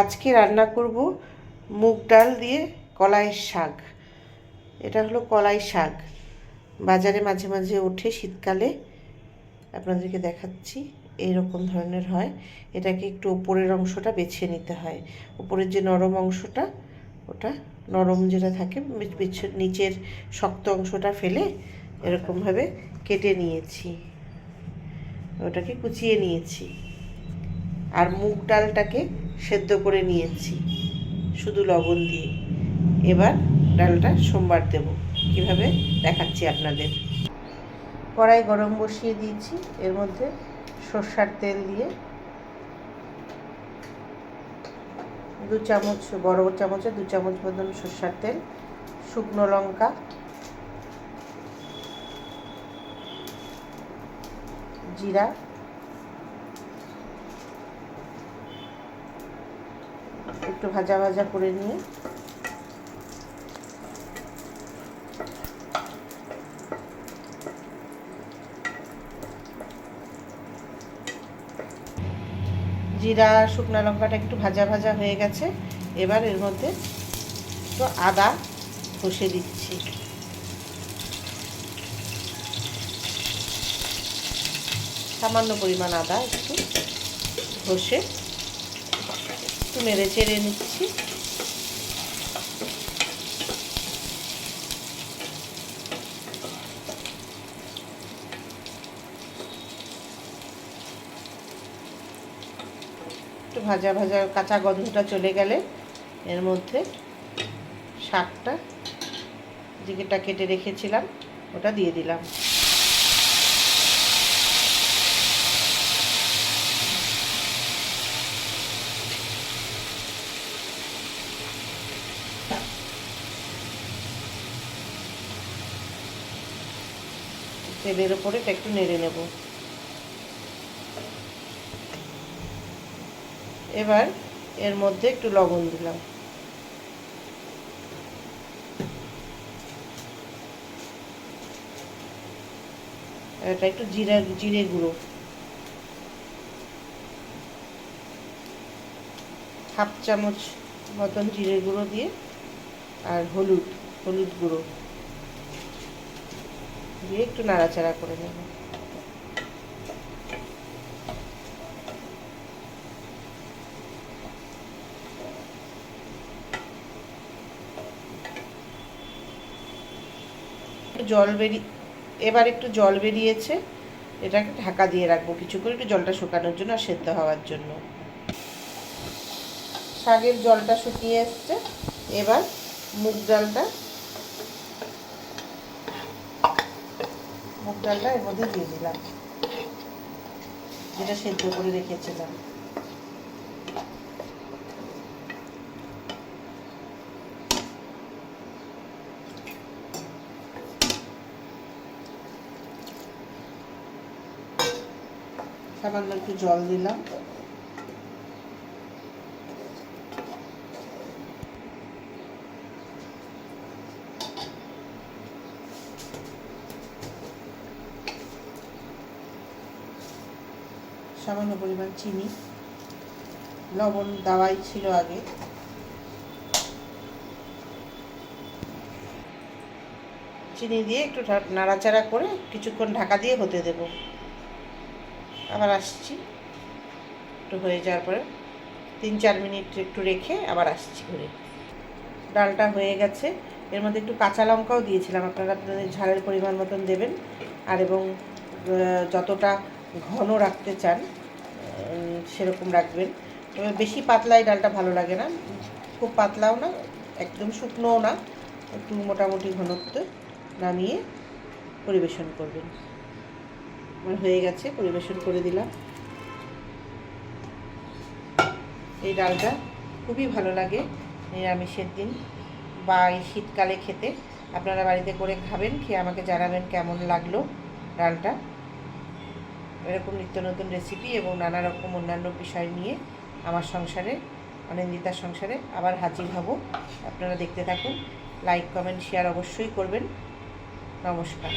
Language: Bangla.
আজকে রান্না করব মুগ ডাল দিয়ে কলাইয়ের শাক। এটা হলো কলাই শাক। বাজারে মাঝে মাঝে ওঠে শীতকালে। আপনাদেরকে দেখাচ্ছি এইরকম ধরনের হয়। এটাকে একটু ওপরের অংশটা বেছে নিতে হয়। উপরের যে নরম অংশটা, ওটা নরম যেটা থাকে নিচের শক্ত অংশটা ফেলে এরকমভাবে কেটে নিয়েছি। ওটাকে কুচিয়ে নিয়েছি। আর মুগ ডালটাকে সেদ্ধ করে নিয়েছি। শুধু লবণ দিয়ে। এবার ডালটা সোমবার দেব। কীভাবে? দেখাচ্ছি আপনাদের। কড়াই গরম বসিয়ে দিয়েছি। এর মধ্যে সর্ষার তেল দিয়ে দু চামচ, বড় চামচে দু চামচ মতন সর্ষার তেল, শুকনো লঙ্কা, জিরা একটু ভাজা ভাজা করে নিয়ে। জিরা, শুকনো লঙ্কাটা একটু ভাজা ভাজা হয়ে গেছে। এবার এর মধ্যে তো আদা ঘষে দিচ্ছি। সামান্য পরিমাণ আদা একটু ঘষে একটু নেড়ে চেড়ে নিচ্ছি। একটু ভাজা ভাজা কাঁচা গন্ধটা চলে গেলে এর মধ্যে শাকটা, যেটা কেটে রেখেছিলাম, ওটা দিয়ে দিলাম। তেলের ওপরে এটা একটু নেড়ে নেব। এবার এর মধ্যে একটু লবণ দিলাম। এটা একটু জিরা, জিরে গুঁড়ো। হাফ চামচ মতন জিরে গুঁড়ো দিয়ে আর হলুদ হলুদ গুঁড়ো। দিয়ে একটু নাড়াচাড়া করে নেব। জল বেরিয়ে, এবার একটু জল বেরিয়েছে, এটাকে ঢাকা দিয়ে রাখব কিছু করে একটু জলটা শুকানোর জন্য আর সেদ্ধ হওয়ার জন্য। শাকের জলটা শুকিয়ে এসছে, এবার মুগ ডালটা মুগ ডালটা এর মধ্যে দিয়ে দিলাম। যেটা সেদ্ধ করে রেখেছিলাম। সামান্য একটু জল দিলাম। সামান্য পরিমাণ চিনি, লবণ দাওয়াই ছিল আগে। চিনি দিয়ে একটু নাড়াচাড়া করে কিছুক্ষণ ঢাকা দিয়ে হতে দেব। আবার আসছি। একটু হয়ে যাওয়ার পরে তিন চার মিনিট একটু রেখে আবার আসছি ঘুরে। ডালটা হয়ে গেছে। এর মধ্যে একটু কাঁচা লঙ্কাও দিয়েছিলাম। আপনারা আপনাদের ঝালের পরিমাণ মতন দেবেন। আর এবং যতটা ঘন রাখতে চান সেরকম রাখবেন। তবে বেশি পাতলা এই ডালটা ভালো লাগে না। খুব পাতলাও না, একদম শুকনোও না। একটু মোটামুটি ঘনত্ব নামিয়ে পরিবেশন করবেন। আমার হয়ে গেছে, পরিবেশন করে দিলাম। এই ডালটা খুবই ভালো লাগে নিরামিষের দিন বা এই শীতকালে খেতে। আপনারা বাড়িতে করে খাবেন, খেয়ে আমাকে জানাবেন কেমন লাগল ডালটা। এরকম নিত্য নতুন রেসিপি এবং নানা রকম অন্যান্য বিষয় নিয়ে আমার সংসারে অনিন্দিতার সংসারে আবার হাজির হব। আপনারা দেখতে থাকুন লাইক কমেন্ট শেয়ার অবশ্যই করবেন। নমস্কার।